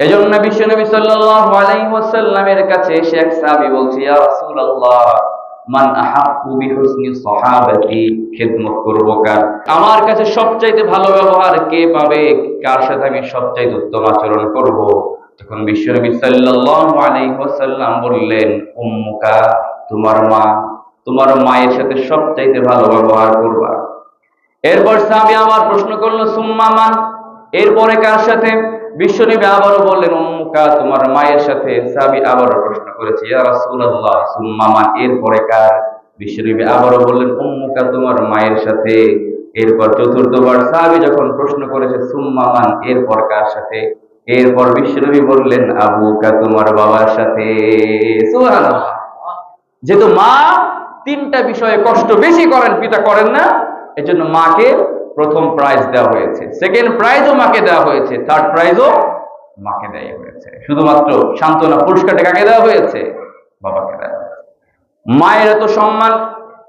এজন্য বিশ্ব নবী সাল্লাল্লাহু আলাইহি ওয়াসাল্লামের কাছে সাহাবী বলছে, ইয়া রাসূলুল্লাহ, মান বিহুসনি সাহাবাতি, খিদমত করব কার? আমার কাছে সবচাইতে ভালো ব্যবহার কে পাবে? কার সাথে আমি সবচাইতে উত্তম আচরণ করব? তখন বিশ্ব নবী সাল্লাল্লাহু আলাইহি ওয়াসাল্লাম বললেন, উম্মুকা, তোমার মা, তোমার মায়ের সাথে সবচাইতে ভালো ব্যবহার করবা। এরপর সাহাবী আমার প্রশ্ন করল, সুম্মা, মান? এরপরে কার সাথে? বিশ্বনবী আবারও বললেন, উম্মুকা, তোমার মায়ের সাথে সাহাবী আবারও প্রশ্ন করেছে, ইয়া রাসূলুল্লাহ, সুম্মা এরপরে কার বিশ্বনবী আবারও বললেন, উম্মুকা, তোমার মায়ের সাথে, এরপর চতুর্থবার যখন প্রশ্ন করেছে, সুম্মা মান এরপর কার সাথে? এরপর বিশ্বনবী বললেন, আবুকা, তোমার বাবার সাথে। সুবহানাল্লাহ। যেহেতু মা তিনটা বিষয়ে কষ্ট বেশি করেন, পিতা করেন না, এজন্য মাকে প্রথম প্রাইজ দেওয়া হয়েছে। সেকেন্ড প্রাইজও মাকে দেওয়া হয়েছে। থার্ড প্রাইজও মাকে দেওয়া হয়েছে। শুধুমাত্র সান্ত্বনা পুরস্কারটা কাকে দেওয়া হয়েছে? বাবাকে দেওয়া মায়ের এত সম্মান,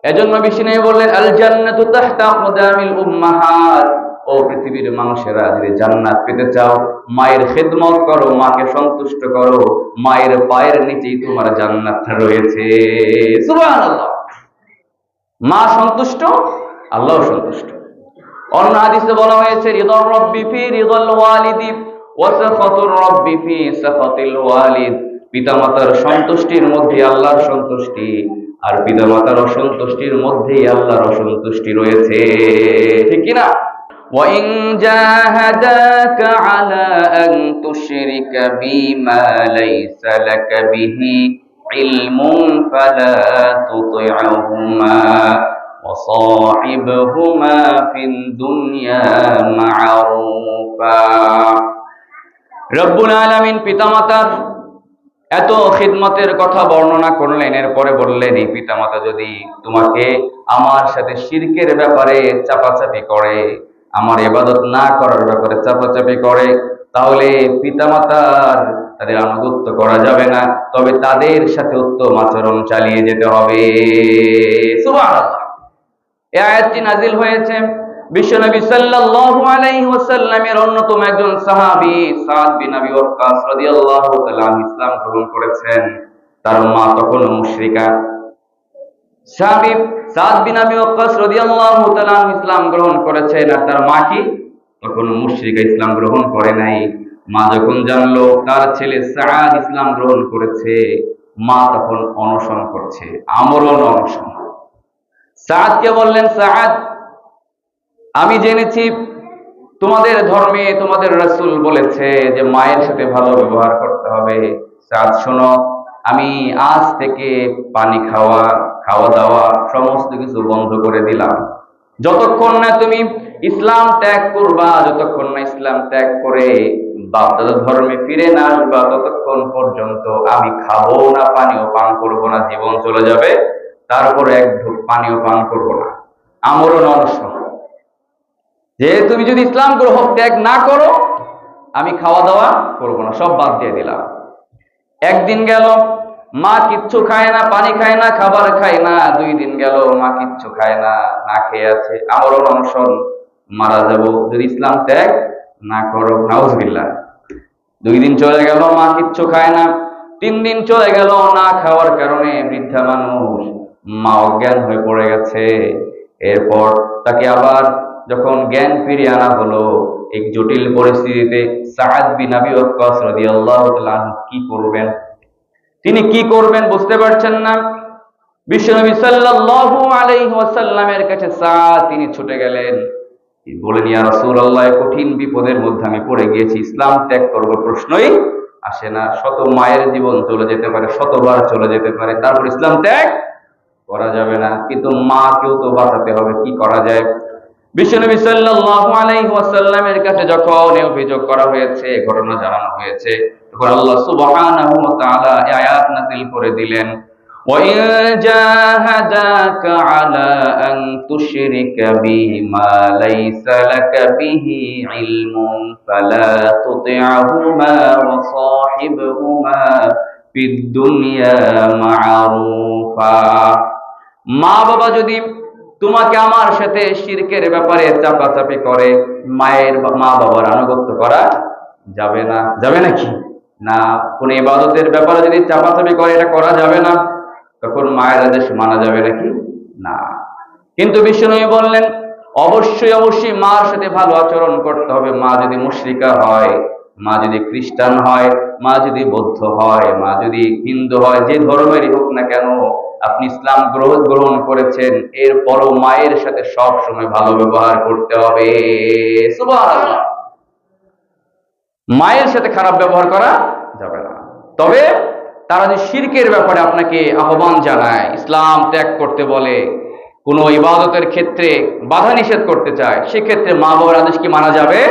এজন্য বিষ্ণু বললেন আল জান্নাতু তাহতা আকদামিল উম্মাহাত। ও পৃথিবীর মানুষেরা যদি জান্নাত পেতে চাও, মায়ের খেদমত করো, মাকে সন্তুষ্ট করো। মায়ের পায়ের নিচেই তোমার জান্নাতটা রয়েছে। সুবহানাল্লাহ। মা সন্তুষ্ট, আল্লাহ সন্তুষ্ট। অন্য হাদিসে বলা হয়েছে রিদর রব্বি ফি রিদল ওয়ালিদি ওয়া সাখাতুর রব্বি ফি সাখাতিল ওয়ালিদ পিতামাতার সন্তুষ্টির মধ্যে আল্লাহর সন্তুষ্টি আর পিতামাতার অসন্তুষ্টির মধ্যেই আল্লাহর অসন্তুষ্টি রয়েছে ঠিক কি না وإن جاهداك على أن تشرك بي ما ليس لك به علم فلا تطعهما وصاحبهما في الدنيا معروفا রব্বুল আলামিন পিতামাতার এত খিদমতের কথা বর্ণনা করলেন এরপরে বললেন এই পিতামাতা যদি তোমাকে আমার সাথে শিরকের ব্যাপারে চাপাচাপি করে আমার ইবাদত না করার ব্যাপারে চাপাচাপি করে তাহলে পিতামাতার তাদের আনুগত্য করা যাবে না তবে তাদের সাথে উত্তম আচরণ চালিয়ে যেতে হবে সুবহানাল্লাহ এই আয়াতটি নাজিল হয়েছে বিশ্বনবী সাল্লাল্লাহু আলাইহি ওয়াসাল্লামের অন্যতম একজন সাহাবী সাদ বিন আবি ওয়াক্কাস রাদিয়াল্লাহু তাআলা ইসলাম গ্রহণ করেছেন। তার মা তখন মুশরিকা। সাহাবী সাদ বিন আবি ওয়াক্কাস রাদিয়াল্লাহু তাআলা ইসলাম গ্রহণ করেছেন আর তার মা কি? তখন মুশরিকা ইসলাম গ্রহণ করে নাই। মা যখন জানলো তার ছেলে সাদ ইসলাম গ্রহণ করেছে, মা তখন অনশন করছে, আমরণ অনশন। সাদকে বললেন, সাদ, আমি জেনেছি তোমাদের ধর্মে তোমাদের রসুল বলেছে যে মায়ের সাথে ভালো ব্যবহার করতে হবে। সাদ, শোনো, আমি আজ থেকে পানি খাওয়া খাওয়া দাওয়া সমস্ত কিছু বন্ধ করে দিলাম। যতক্ষণ না তুমি ইসলাম ত্যাগ করবা, যতক্ষণ না ইসলাম ত্যাগ করে বাপ বাপদাদা ধর্মে ফিরে না আসবা, ততক্ষণ পর্যন্ত আমি খাব না, পানিও পান করব না, জীবন চলে যাবে। তারপরে এক ঢোক পানিও পান করব না। আমরণ অনশন যে তুমি যদি ইসলাম গ্রহণ ত্যাগ না করো, আমি খাওয়া দাওয়া করব না, সব বাদ দিয়ে দিলাম। একদিন গেল, মা কিচ্ছু খায় না, পানি খায় না, খাবার খায় না, দুই দিন গেল, মা কিচ্ছু খায় না না খেয়ে আছে। আমরণ অনশন মারা যাব। যদি ইসলাম ত্যাগ না করো, নাউজবিল্লাহ। দুই দিন চলে গেল, মা কিচ্ছু খায় না। তিন দিন চলে গেল, না খাওয়ার কারণে বৃদ্ধা মানুষ মা অজ্ঞান হয়ে পড়ে গেছে। এরপর তাকে আবার যখন জ্ঞান ফিরিয়ে আনা হলো, এই জটিল পরিস্থিতিতে কি করবেন? তিনি কি করবেন বুঝতে পারছেন না। বিশ্বনবী কাছে সাদ তিনি ছুটে গেলেন। বলেন ইয়া রাসূলুল্লাহ কঠিন বিপদের মধ্যে আমি পড়ে গিয়েছি। ইসলাম ত্যাগ করব প্রশ্নই আসে না। শত মায়ের জীবন চলে যেতে পারে, শতবার চলে যেতে পারে। তারপর ইসলাম ত্যাগ করা যাবে না কিন্তু মাকেও তো বাঁচাতে হবে কি করা যায় বিশ্বনবী সাল্লাল্লাহু আলাইহি ওয়াসাল্লামের কাছে যখন এই অভিযোগ করা হয়েছে ঘটনা জানানো হয়েছে তখন আল্লাহ সুবহানাহু ওয়া তাআলা এই আয়াত নাযিল করে দিলেন وَإِن جَاهَدَاكَ عَلَى أَن تُشْرِكَ بِي مَا لَيْسَ لَكَ بِهِ عِلْمٌ فَلَا تُطِعْهُمَا وَصَاحِبْهُمَا فِي الدُّنْيَا مَعْرُوفًا মা বাবা যদি তোমাকে আমার সাথে শিরকের ব্যাপারে চাপাচাপি করে, মায়ের মা বাবার আনুগত্য করা যাবে না। যাবে নাকি? না, কোন ইবাদতের ব্যাপারে যদি চাপাচাপি করে, এটা করা যাবে না। তখন মায়ের আদেশ মানা যাবে নাকি? না। কিন্তু বিষ্ণুনবী বললেন, অবশ্যই অবশ্যই মার সাথে ভালো আচরণ করতে হবে। মা যদি মুশরিকা হয়, মা যদি খ্রিস্টান হয়, মা যদি বৌদ্ধ হয়, মা যদি হিন্দু হয়, যে ধর্মেরই হোক না কেন আপনি ইসলাম গ্রহণ গ্রহণ করেছেন, এরপরও মায়ের সাথে সব সময় ভালো ব্যবহার করতে হবে। মায়ের সাথে খারাপ ব্যবহার করা যাবে না। তবে তারা যে শিরকের ব্যাপারে আপনাকে আহ্বান জানায়, ইসলাম ত্যাগ করতে বলে, কোনো ইবাদতের ক্ষেত্রে বাধা নিষেধ করতে চায়, সেক্ষেত্রে মা বাবার আদেশ কি মানা যাবে?